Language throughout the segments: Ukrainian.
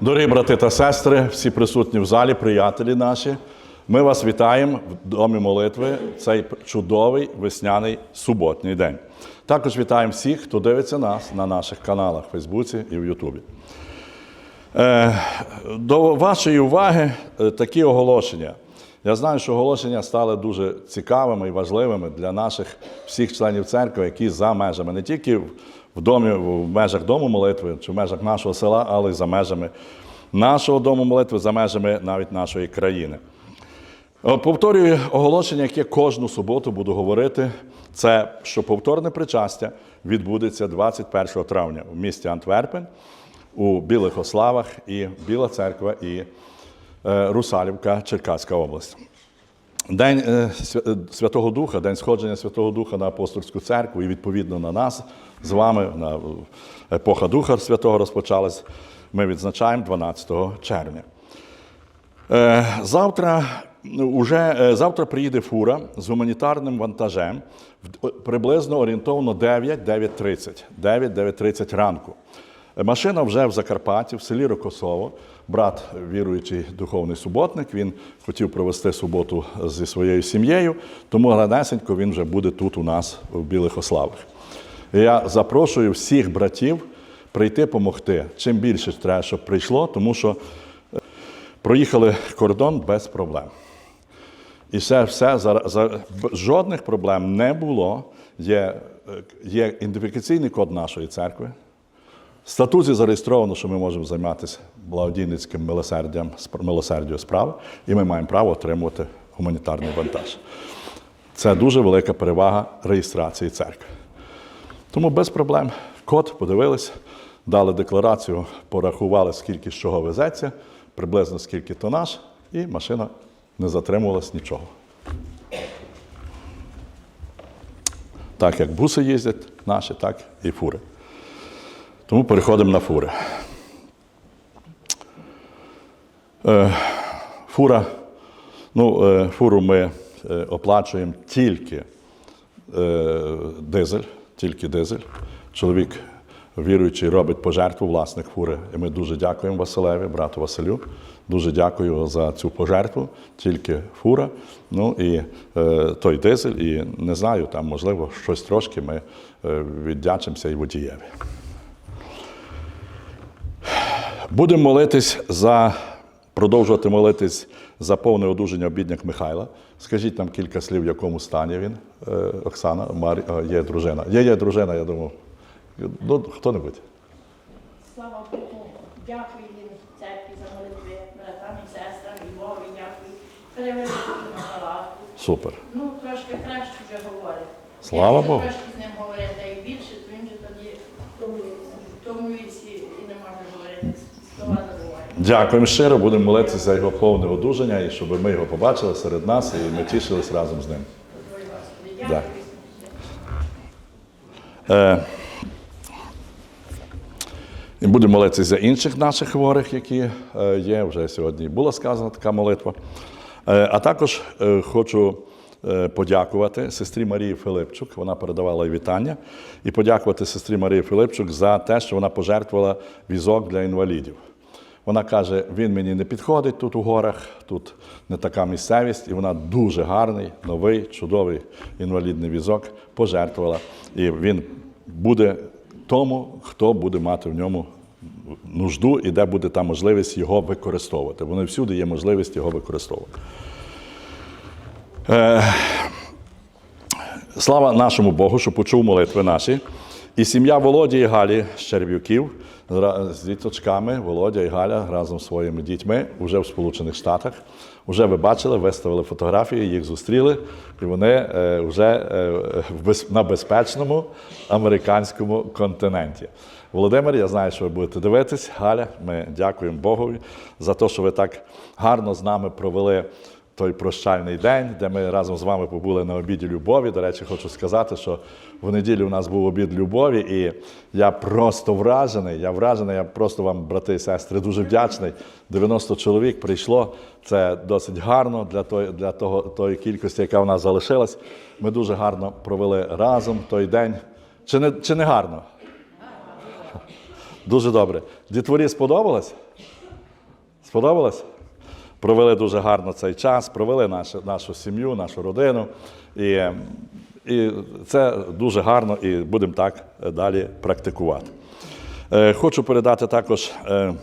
Дорогі брати та сестри, всі присутні в залі, приятелі наші, ми вас вітаємо в домі молитви цей чудовий весняний суботній день. Також вітаємо всіх, хто дивиться нас на наших каналах в Фейсбуці і в Ютубі. Е, До вашої уваги е, такі оголошення. Я знаю, що оголошення стали дуже цікавими і важливими для наших всіх членів церкви, які за межами не тільки в домі, в межах дому молитви чи в межах нашого села, але й за межами нашого дому молитви, за межами навіть нашої країни. Е, Повторюю оголошення, яке кожну суботу буду говорити. Це що повторне причастя відбудеться 21 травня в місті Антверпен у Білих Ославах і Біла Церква і е, Русалівка, Черкаська область. День е, е, Святого Духа, День сходження Святого Духа на апостольську церкву і відповідно на нас з вами, на е, епоха Духа Святого розпочалась. Ми відзначаємо 12 червня. Завтра, ну, уже, завтра приїде фура з гуманітарним вантажем приблизно орієнтовно 9-9.30, 9-9.30 ранку. Е, Машина вже в Закарпатті, в селі Рокосово. Брат, віруючий духовний суботник, він хотів провести суботу зі своєю сім'єю, тому гладесенько він вже буде тут у нас в Білих Ославах. Я запрошую всіх братів прийти допомогти. Чим більше треба, щоб прийшло, тому що проїхали кордон без проблем. І все, все за, за, жодних проблем не було. Є, е, є ідентифікаційний код нашої церкви. В статуті зареєстровано, що ми можемо займатися благодійницьким милосердям, милосердю справ, і ми маємо право отримувати гуманітарний вантаж. Це дуже велика перевага реєстрації церкви. Тому без проблем. Код подивились, дали декларацію, порахували, скільки з чого везеться, приблизно скільки тонаж, і машина не затримувалась нічого. Так як буси їздять наші, так і фури. Тому переходимо на фури. Е, Фура, ну, е, фуру ми е, оплачуємо тільки дизель, тільки дизель. Чоловік віруючий робить пожертву власник фури. І ми дуже дякуємо Василеві, брату Василю. Дуже дякую за цю пожертву. Tільки фура. Ну і е, той дизель, і не знаю, там, можливо, щось трошки ми віддячимося і водієві. Будемо молитись за продовжувати молитись за повне одужання обідняк Михайла. Скажіть нам кілька слів, в якому стані він, Е, Оксана, Марі, є дружина. Є, є дружина, я думаю. Ну, хто-небудь. Слава Богу, дякую їм церкві за молитви, братам і сестрам, і Богові дякую. Перевели на палатку. Супер. Ну, трошки краще вже говорить. Слава Богу. трошки з ним говорити і більше, то він же тоді втомується і не може говорити слова забуває. Дякуємо щиро, будемо молитися за його повне одужання і щоб ми його побачили серед нас і ми тішились разом з ним. Е, І будемо молитися за інших наших хворих, які е, є. Вже сьогодні була сказана така молитва. Е, А також хочу подякувати сестрі Марії Филипчук. Вона передавала вітання. І подякувати сестрі Марії Филипчук за те, що вона пожертвувала візок для інвалідів. Вона каже: він мені не підходить тут у горах, тут не така місцевість, і вона дуже гарний, новий, чудовий інвалідний візок пожертвувала. І він буде тому, хто буде мати в ньому нужду і де буде та можливість його використовувати. Вони всюди є можливість його використовувати. Е, Слава нашому Богу, що почув молитви наші. І сім'я Володі і Галі з Черв'юків з діточками Володя і Галя разом з своїми дітьми вже в Сполучених Штатах. Вже ви бачили, виставили фотографії, їх зустріли, і вони вже на безпечному американському континенті. Володимир, я знаю, що ви будете дивитись. Галя, ми дякуємо Богові за те, що ви так гарно з нами провели той прощальний день, де ми разом з вами побули на обіді любові. До речі, хочу сказати, що в неділю у нас був обід любові, і я просто вражений. Я вражений, я просто вам, брати і сестри, дуже вдячний. 90 чоловік прийшло. Це досить гарно для тої, для того, тої кількості, яка в нас залишилась. Ми дуже гарно провели разом той день. Чи не, чи не гарно? Дуже добре. Дітворі сподобалось? Сподобалось? Провели дуже гарно цей час, провели нашу, нашу сім'ю, нашу родину. І, і це дуже гарно і будемо так далі практикувати. Е, Хочу передати також. е,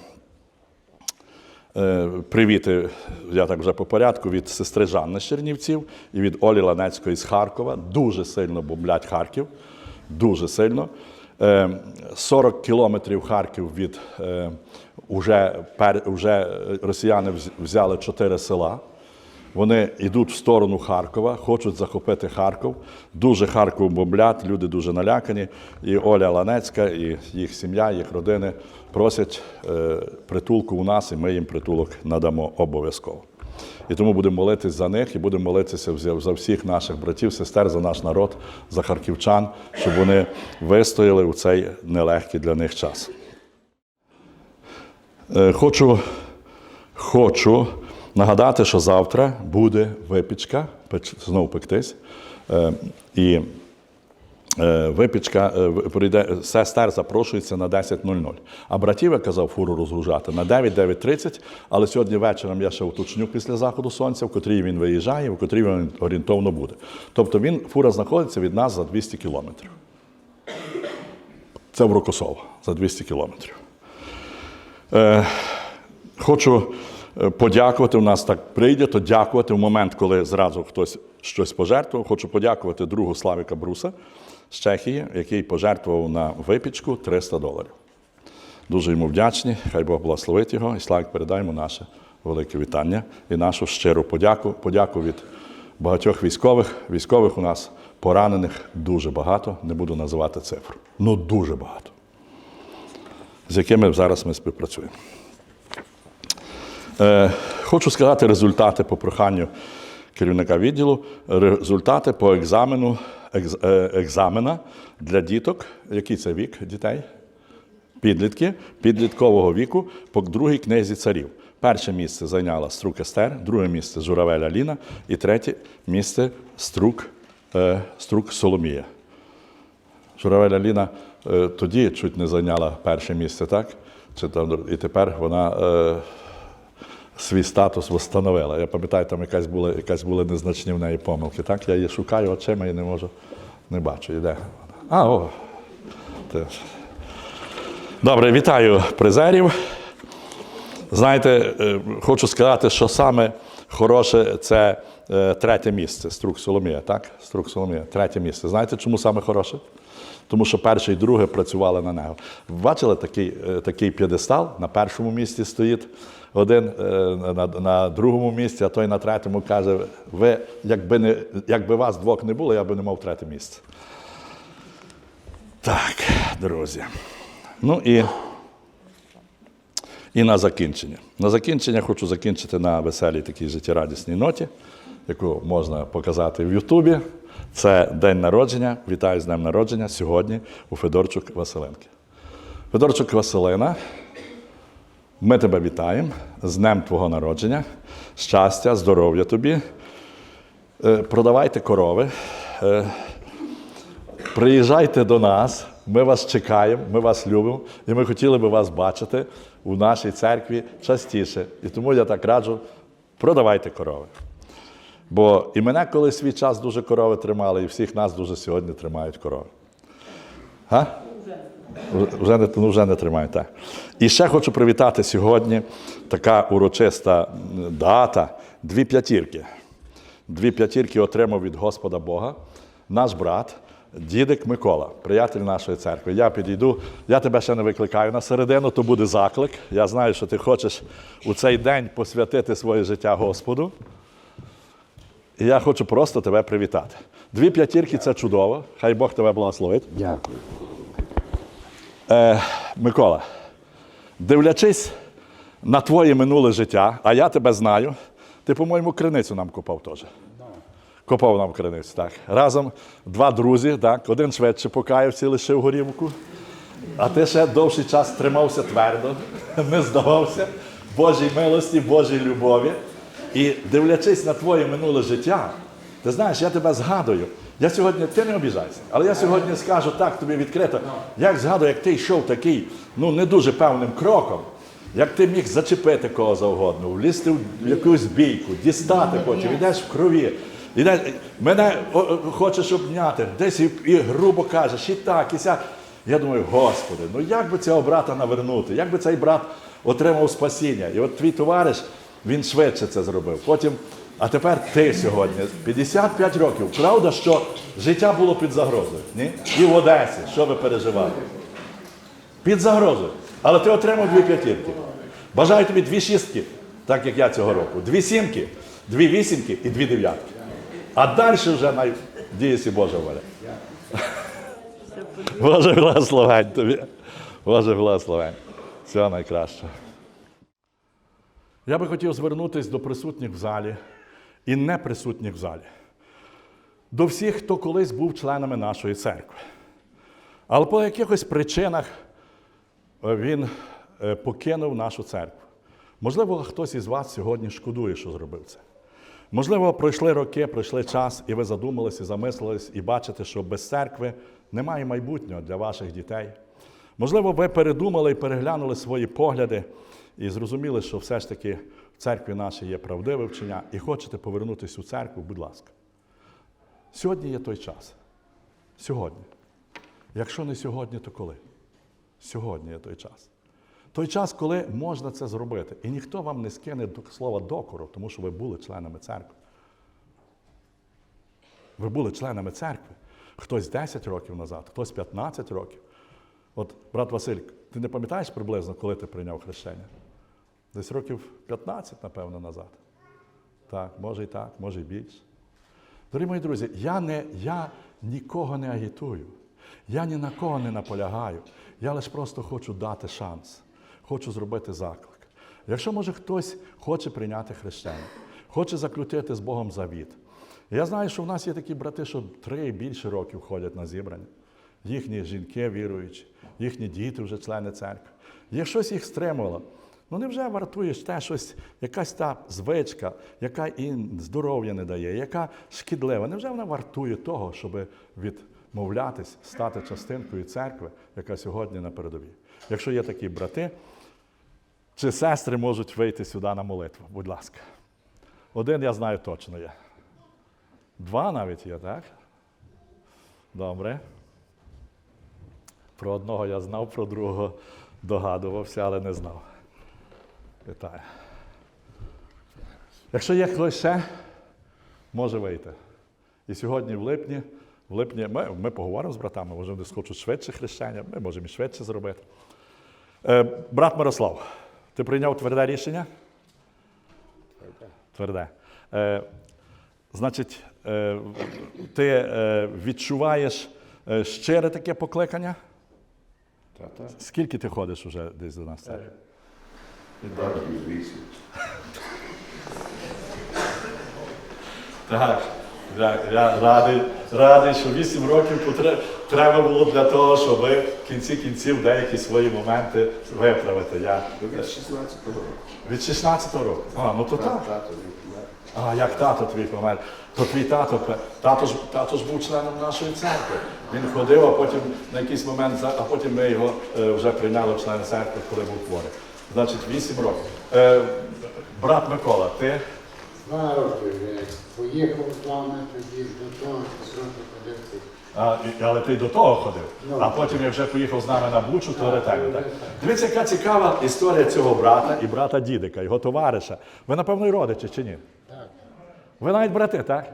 Е, Привіти, я так вже по порядку, від сестри Жанни Чернівців і від Олі Ланецької з Харкова. Дуже сильно бомблять Харків. Дуже сильно. Е, 40 кілометрів Харків від е, уже, уже росіяни взяли чотири села. Вони йдуть в сторону Харкова, хочуть захопити Харків. Дуже Харків бомблять, люди дуже налякані. І Оля Ланецька, і їх сім'я, їх родини просять е, притулку у нас, і ми їм притулок надамо обов'язково. І тому будемо молитись за них і будемо молитися за всіх наших братів, сестер, за наш народ, за харківчан, щоб вони вистояли у цей нелегкий для них час. Е, Хочу, хочу нагадати, що завтра буде випічка, печ- знов пектись. Е, випічка е, прийде, сестер запрошується на 10.00. А братів, я казав, фуру розгружати на 9-9.30, але сьогодні вечором я ще уточню після заходу сонця, в котрій він виїжджає, в котрій він орієнтовно буде. Тобто він, фура знаходиться від нас за 200 кілометрів. Це в Рокосово за 200 кілометрів. Е, Хочу е, подякувати. У нас так прийнято дякувати в момент, коли зразу хтось щось пожертвував. Хочу подякувати другу Славіка Бруса з Чехії, який пожертвував на випічку 300 доларів. Дуже йому вдячні. Хай Бог благословить його. І Славік передаємо наше велике вітання і нашу щиру подяку. Подяку від багатьох військових. Військових у нас поранених дуже багато. Не буду називати цифру. Ну дуже багато. З якими зараз ми співпрацюємо. Е, Хочу сказати результати по проханню керівника відділу. Результати по екзамену, екз- екзамена для діток. Який це вік дітей? Підлітки підліткового віку по другій книзі царів. Перше місце зайняла Струк Естер, друге місце Журавель Аліна і третє місце Струк, е, Струк Соломія. Журавель Аліна е, тоді чуть не зайняла перше місце, так? Чи там, і тепер вона е, свій статус встановила. Я пам'ятаю, там якась була, якась були незначні в неї помилки. Так? Я її шукаю очима і не можу, не бачу. Іде. А, о. Добре, вітаю призерів. Знаєте, е, хочу сказати, що саме хороше це е, третє місце Струк Соломія, так? Струк Соломія, третє місце. Знаєте, чому саме хороше? Тому що перше і друге працювали на нього. Бачили такий, е, такий п'єдестал? На першому місці стоїть один, е, на, на другому місці, а той на третьому каже: ви, якби, не, якби вас двох не було, я би не мав третє місце. Так, друзі. Ну і і на закінчення. На закінчення хочу закінчити на веселій такій життєрадісній ноті, яку можна показати в Ютубі. Це день народження. Вітаю з днем народження сьогодні у Федорчук Василенки. Федорчук Василина, ми тебе вітаємо з днем твого народження. Щастя, здоров'я тобі. Е, Продавайте корови. Е, Приїжджайте до нас, ми вас чекаємо, ми вас любимо, і ми хотіли би вас бачити у нашій церкві частіше. І тому я так раджу, продавайте корови. Бо і мене колись свій час дуже корови тримали, і всіх нас дуже сьогодні тримають корови. Га? Вже не, ну, вже не тримають, так. І ще хочу привітати сьогодні така урочиста дата, дві п'ятірки. Дві п'ятірки отримав від Господа Бога наш брат, дідик Микола, приятель нашої церкви. Я підійду, я тебе ще не викликаю на середину, то буде заклик. Я знаю, що ти хочеш у цей день посвятити своє життя Господу. І я хочу просто тебе привітати. Дві п'ятірки це чудово. Хай Бог тебе благословить. Дякую. Е, Микола, дивлячись на твоє минуле життя, а я тебе знаю, ти, по-моєму, криницю нам копав теж. Копав нам криницю, так. Разом два друзі, так. Один швидше покаявся, лишив горівку, а ти ще довший час тримався твердо, не здавався Божій милості, Божій любові. І дивлячись на твоє минуле життя, ти знаєш, я тебе згадую. Я сьогодні, ти не обіжайся, але я сьогодні скажу так тобі відкрито, як згадую, як ти йшов такий, ну не дуже певним кроком. Як ти міг зачепити кого завгодно, влізти в якусь бійку, дістати потім, йдеш в крові. Йдеш, мене хочеш обняти, десь і, і грубо кажеш, і так, і сяк. Я думаю, Господи, ну як би цього брата навернути? Як би цей брат отримав спасіння? І от твій товариш, він швидше це зробив. Потім, а тепер ти сьогодні, 55 років. Правда, що життя було під загрозою? Ні? І в Одесі, що ви переживали? Під загрозою. Але ти отримав дві п'ятірки. Бажаю тобі дві шістки, так як я цього року. Дві сімки, дві вісімки і дві дев'ятки. А далі вже надіюся Божа воля. Боже благословень тобі. Боже благословень. Всього найкращого. Я би хотів звернутися до присутніх в залі і неприсутніх в залі. До всіх, хто колись був членами нашої церкви. Але по якихось причинах е, він е, покинув нашу церкву. Можливо, хтось із вас сьогодні шкодує, що зробив це. Можливо, пройшли роки, пройшли час, і ви задумались і замислились, і бачите, що без церкви немає майбутнього для ваших дітей. Можливо, ви передумали і переглянули свої погляди і зрозуміли, що все ж таки церкві нашій є правдиве вчення, і хочете повернутися у церкву, будь ласка. Сьогодні є той час. Сьогодні. Якщо не сьогодні, то коли? Сьогодні є той час. Той час, коли можна це зробити. І ніхто вам не скине слова докору, тому що ви були членами церкви. Ви були членами церкви. Хтось 10 років назад, хтось 15 років. От, брат Василь, ти не пам'ятаєш приблизно, коли ти прийняв хрещення? Десь років 15, напевно, назад. Так, може і так, може і більше. Дорогі мої друзі, я, не, я нікого не агітую, я ні на кого не наполягаю. Я лише просто хочу дати шанс, хочу зробити заклик. Якщо, може, хтось хоче прийняти хрещення, хоче заключити з Богом завіт. Я знаю, що в нас є такі брати, що три і більше років ходять на зібрання. Їхні жінки віруючі, їхні діти вже члени церкви. Є щось їх стримувало. Ну невже вартує ж те щось, якась та звичка, яка і здоров'я не дає, яка шкідлива? Невже вона вартує того, щоб відмовлятись, стати частинкою церкви, яка сьогодні на передовій? Якщо є такі брати чи сестри можуть вийти сюди на молитву, будь ласка. Один я знаю точно є. Два навіть є, так? Добре. Про одного я знав, про другого догадувався, але не знав. Вітаю. Якщо є хтось ще, може вийти. І сьогодні в липні, в липні ми, ми поговоримо з братами, може, вони хочуть швидше хрещення, ми можемо і швидше зробити. Е, брат Мирослав, ти прийняв тверде рішення? Тверде. Е, значить, е, ти е, відчуваєш е, щире таке покликання? Та-та. Скільки ти ходиш уже десь до нас? Років вісім. Так, так, я радий, радий, що 8 років треба було для того, щоб в кінці кінців деякі свої моменти виправити. Я До 16 року. від 16 року. А, ну то так. Тато. А як тато твій помер? То твій тато, тато ж, тато ж був членом нашої церкви. Він ходив, а потім на якийсь момент, а потім ми його е, вже прийняли в члени церкви, коли був хворий. Значить, 8 років. Е, брат Микола, ти Два роки вже поїхав з вами тоді до того, що. А, і- але ти до того ходив, Ну. а потім я вже поїхав з нами на Бучу, то ретельно. Так? Дивіться, яка цікава історія цього брата і брата Дідика, його товариша. Ви, напевно, і родичі чи ні? Так. Ви навіть брати, так?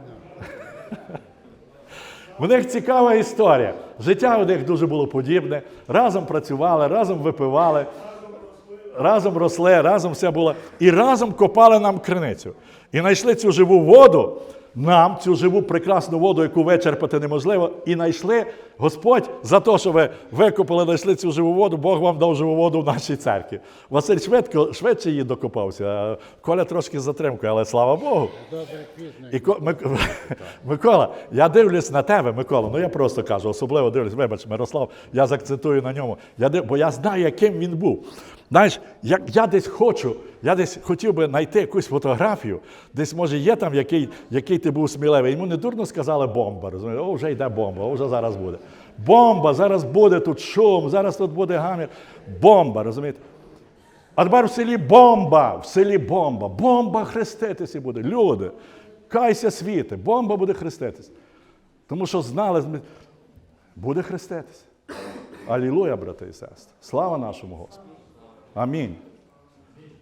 У них цікава історія. Життя у них дуже було подібне. Разом працювали, разом випивали, разом росли, разом все було. І разом копали нам криницю. І знайшли цю живу воду, нам цю живу прекрасну воду, яку вичерпати неможливо. І знайшли Господь за те, що ви викопали, знайшли цю живу воду, Бог вам дав живу воду в нашій церкві. Василь швидко, швидше її докопався. а Коля трошки з затримкою, але слава Богу. І Ко- Мик- Микола, я дивлюсь на тебе, Микола. Ну я просто кажу, особливо дивлюсь, вибач, Мирослав, я заакцентую на ньому. Я див, бо я знаю, яким він був. Знаєш, як я десь хочу, я десь хотів би знайти якусь фотографію, десь, може, є там, який, який ти був сміливий. Йому не дурно сказали бомба. Розумієш? О, вже йде бомба, о, вже зараз буде. Бомба, зараз буде тут шум, зараз тут буде гамір. Бомба, розумієте? А тепер в селі бомба, в селі бомба. Бомба хреститися буде. Люди, кайся світи, бомба буде хреститися. Тому що знали, буде хреститися. Алілуя, брати і сестри. Слава нашому Господу. Амінь.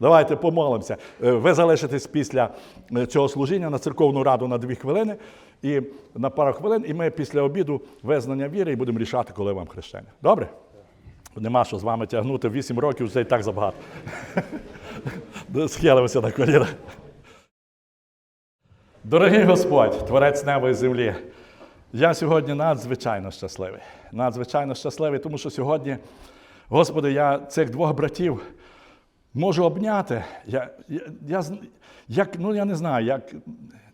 Давайте помолимося. Е, Ви залишитесь після е, цього служіння на церковну раду на дві хвилини і на пару хвилин, і ми після обіду визнання віри і будемо рішати, коли вам хрещення. Добре? Нема що з вами тягнути. Вісім років вже і так забагато. Схилимося на коліна. Дорогий Господь, Творець неба і землі, я сьогодні надзвичайно щасливий. Надзвичайно щасливий, тому що сьогодні, Господи, я цих двох братів можу обняти. Я, я, я, як, ну, я не знаю, як,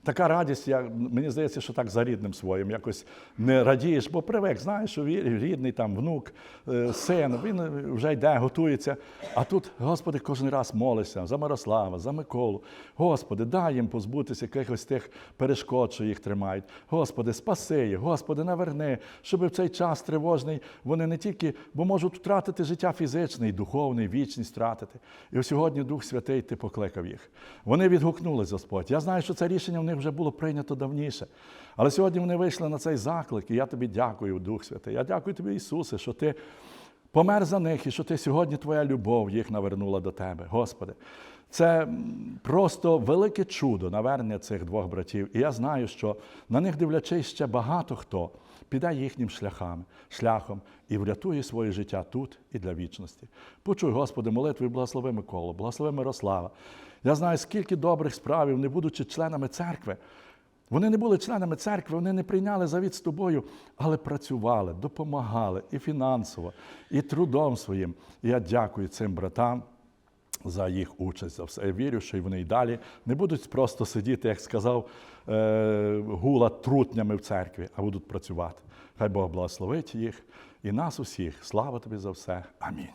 така радість, я, мені здається, що так за рідним своїм якось не радієш, бо привик, знаєш, що рідний там внук, е, син, він вже йде, готується. А тут, Господи, кожен раз молишся за Мирослава, за Миколу. Господи, дай їм позбутися якихось тих перешкод, що їх тримають. Господи, спаси їх, Господи, наверни, щоб в цей час тривожний вони не тільки, бо можуть втратити життя фізичне і духовне, і вічність втратити. І сьогодні Дух Святий Ти покликав їх. Вони відгукнулись, Господь. Я знаю, що це рішення в них вже було прийнято давніше. Але сьогодні вони вийшли на цей заклик, і я тобі дякую, Дух Святий. Я дякую тобі, Ісусе, що ти помер за них і що ти сьогодні твоя любов їх навернула до тебе. Господи, це просто велике чудо навернення цих двох братів. І я знаю, що на них дивлячись ще багато хто піде їхнім шляхами, шляхом і врятує своє життя тут і для вічності. Почуй, Господи, молитву і благослови Миколу, благослови Мирослава. Я знаю, скільки добрих справів, не будучи членами церкви. Вони не були членами церкви, вони не прийняли завіт з тобою, але працювали, допомагали і фінансово, і трудом своїм. Я дякую цим братам за їх участь, за все. Я вірю, що і вони й далі не будуть просто сидіти, як сказав е, Гула, трутнями в церкві, а будуть працювати. Хай Бог благословить їх і нас усіх. Слава тобі за все. Амінь.